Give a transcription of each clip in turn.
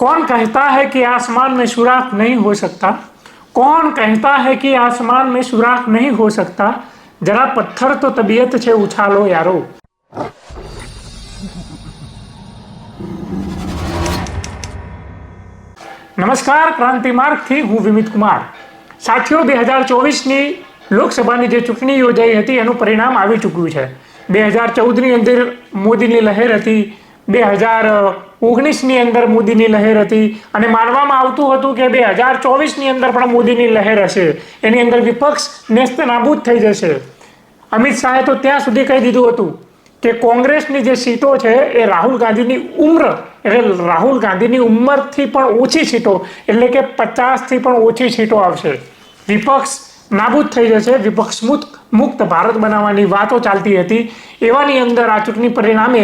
कौन कहता है कि आसमान में सुराख नहीं हो सकता कौन कहता है कि आसमान में सुराख नहीं हो सकता जरा पत्थर तो तबीयत છે ઉછાલો યારો નમસ્કાર ક્રાંતિ માર્ગથી હું વિમિત કુમાર સાથીઓ બે હજાર ચોવીસની લોકસભાની જે ચૂંટણી યોજાઈ હતી એનું પરિણામ આવી ચૂક્યું છે બે હજાર ચૌદની અંદર મોદીની લહેર હતી બે હજાર ઓગણીસની અંદર મોદીની લહેર હતી અને માનવામાં આવતું હતું કે બે હજાર ચોવીસની અંદર પણ મોદીની લહેર હશે. એની અંદર વિપક્ષ નેસ્ત નાબૂદ થઈ જશે. અમિત શાહે તો ત્યાં સુધી કહી દીધું હતું કે કોંગ્રેસની જે સીટો છે એ રાહુલ ગાંધીની ઉમ્ર, એટલે રાહુલ ગાંધીની ઉંમરથી પણ ઓછી સીટો, એટલે કે પચાસથી પણ ઓછી સીટો આવશે. વિપક્ષ નાબૂદ થઈ જશે, વિપક્ષ મુક્ત મુક્ત ભારત બનાવવાની વાતો ચાલતી હતી. એવાની અંદર આ ચૂંટણી પરિણામે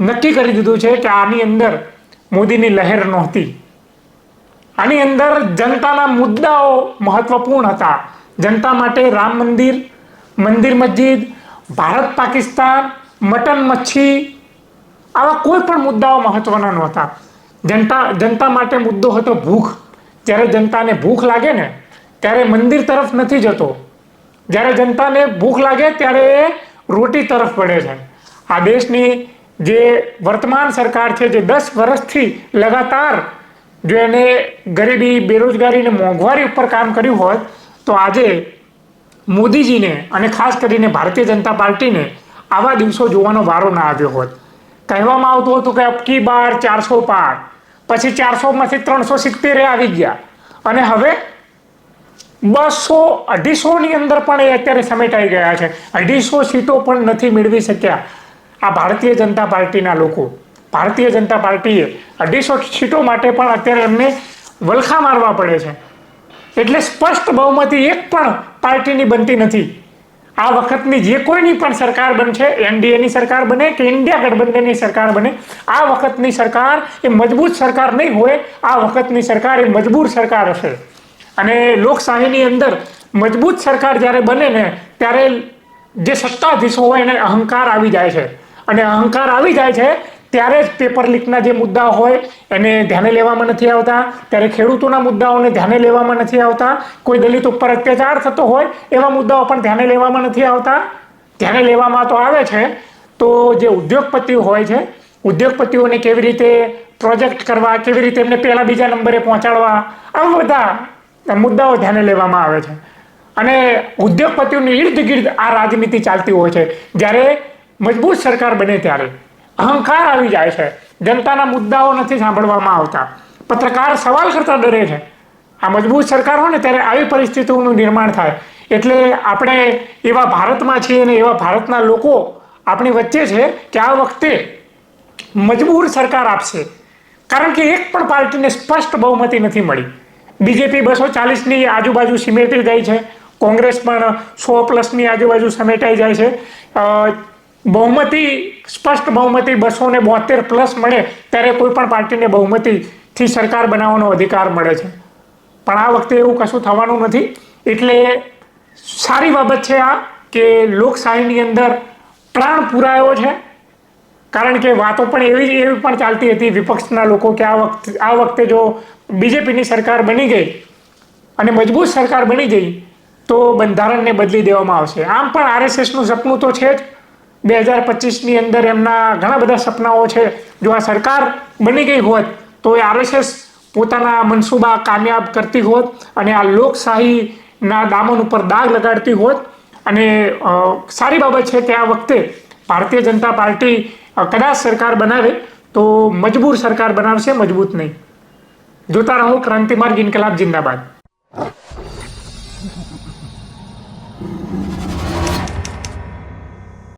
નક્કી કરી દીધું છે કે આની અંદર મોદીની લહેર નહોતી. આની અંદર જનતાના મુદ્દાઓ મહત્વપૂર્ણ હતા. જનતા માટે રામ મંદિર મંદિર મસ્જિદ, ભારત પાકિસ્તાન, મટન મચ્છી, આવા કોઈ પણ મુદ્દાઓ મહત્વના નહોતા. જનતા જનતા માટે મુદ્દો હતો ભૂખ. જ્યારે જનતાને ભૂખ લાગે ને, ત્યારે મંદિર તરફ નથી જતો. જ્યારે જનતાને ભૂખ લાગે, ત્યારે એ રોટી તરફ પડે છે. આ દેશની જે વર્તમાન સરકાર છે, જે દસ વર્ષથી લગાતાર જો એને ગરીબી બેરોજગારી અને મોંઘવારી ઉપર કામ કર્યું હોત તો આજે મોદીજીને અને ખાસ કરીને ભારતીય જનતા પાર્ટીને આવા દિવસો જોવાનો વારો ના આવ્યો હોત કહેવામાં આવતું હતું કે અબકી બાર ચારસો પાર, પછી ચારસોમાંથી ત્રણસો સિત્તેરે આવી ગયા. અને હવે બસો અઢીસોની અંદર પણ એ અત્યારે સમેટાઈ ગયા છે. અઢીસો સીટો પણ નથી મેળવી શક્યા. આ ભારતીય જનતા પાર્ટીના લોકો, ભારતીય જનતા પાર્ટીએ અઢીસો સીટો માટે પણ અત્યારે એમને વલખા મારવા પડે છે. એટલે સ્પષ્ટ બહુમતી એક પણ પાર્ટીની બનતી નથી. આ વખતની જે કોઈની પણ સરકાર બનશે, એનડીએની સરકાર બને કે ઇન્ડિયા ગઠબંધનની સરકાર બને, આ વખતની સરકાર એ મજબૂત સરકાર નહીં હોય, આ વખતની સરકાર એ મજબૂર સરકાર હશે. અને લોકશાહીની અંદર મજબૂત સરકાર જ્યારે બને ને, ત્યારે જે સત્તાધીશો હોય એને અહંકાર આવી જાય છે. અને અહંકાર આવી જાય છે, ત્યારે જ પેપર લીકના જે મુદ્દા હોય, એને ધ્યાને લેવામાં નથી આવતા. ત્યારે ખેડૂતોના મુદ્દાઓને ધ્યાને લેવામાં નથી આવતા. કોઈ દલિત ઉપર અત્યાચાર થતો હોય, એવા મુદ્દાઓ પણ ધ્યાને લેવામાં નથી આવતા. ધ્યાને લેવામાં તો આવે છે, તો જે ઉદ્યોગપતિઓ હોય છે, ઉદ્યોગપતિઓને કેવી રીતે પ્રોજેક્ટ કરવા, કેવી રીતે એમને પહેલા બીજા નંબરે પહોંચાડવા આવા બધા મુદ્દાઓ ધ્યાને લેવામાં આવે છે. અને ઉદ્યોગપતિઓની ઇર્દ ગિર્દ આ રાજનીતિ ચાલતી હોય છે. જ્યારે મજબૂત સરકાર બને ત્યારે. અહંકાર આવી જાય છે. જનતાના મુદ્દાઓ નથી સાંભળવામાં આવતા. પત્રકાર સવાલ કરતા ડરે છે. આ મજબૂત સરકાર હોય ને ત્યારે આવી પરિસ્થિતિઓનું નિર્માણ થાય. એટલે આપણે એવા ભારતમાં છીએ અને એવા ભારતના લોકો આપણી વચ્ચે છે કે આ વખતે મજબૂર સરકાર આપશે. કારણ કે એક પણ પાર્ટીને સ્પષ્ટ બહુમતી નથી મળી. બીજેપી બસો ચાલીસની આજુબાજુ સિમેટી જાય છે. કોંગ્રેસ પણ સો પ્લસની આજુબાજુ સમેટાઈ જાય છે. બહુમતી, સ્પષ્ટ બહુમતી બસો ને બોતેર પ્લસ મળે, ત્યારે કોઈ પણ પાર્ટીને બહુમતીથી સરકાર બનાવવાનો અધિકાર મળે છે. પણ આ વખતે એવું કશું થવાનું નથી. એટલે સારી બાબત છે આ કે લોકશાહીની અંદર પ્રાણ પુરાયો છે. કારણ કે વાતો પણ એવી એવી પણ ચાલતી હતી વિપક્ષના લોકો કે આ વખતે આ વખતે જો બીજેપીની સરકાર બની ગઈ અને મજબૂત સરકાર બની ગઈ, તો બંધારણને બદલી દેવામાં આવશે. આમ પણ આરએસએસનું સપનું તો છે જ. બે હજાર પચીસની અંદર એમના ઘણા બધા સપનાઓ છે. જો આ સરકાર બની ગઈ હોત, તો એ આરએસએસ પોતાના મનસૂબા કામયાબ કરતી હોત અને આ લોકશાહીના દામન ઉપર દાગ લગાડતી હોત. અને સારી બાબત છે કે આ વખતે ભારતીય જનતા પાર્ટી કદાચ સરકાર બનાવે, તો મજબૂર સરકાર બનાવશે, મજબૂત નહીં. જોતા રહો, ક્રાંતિમાર્ગ ઇન્કલાબ જિંદાબાદ.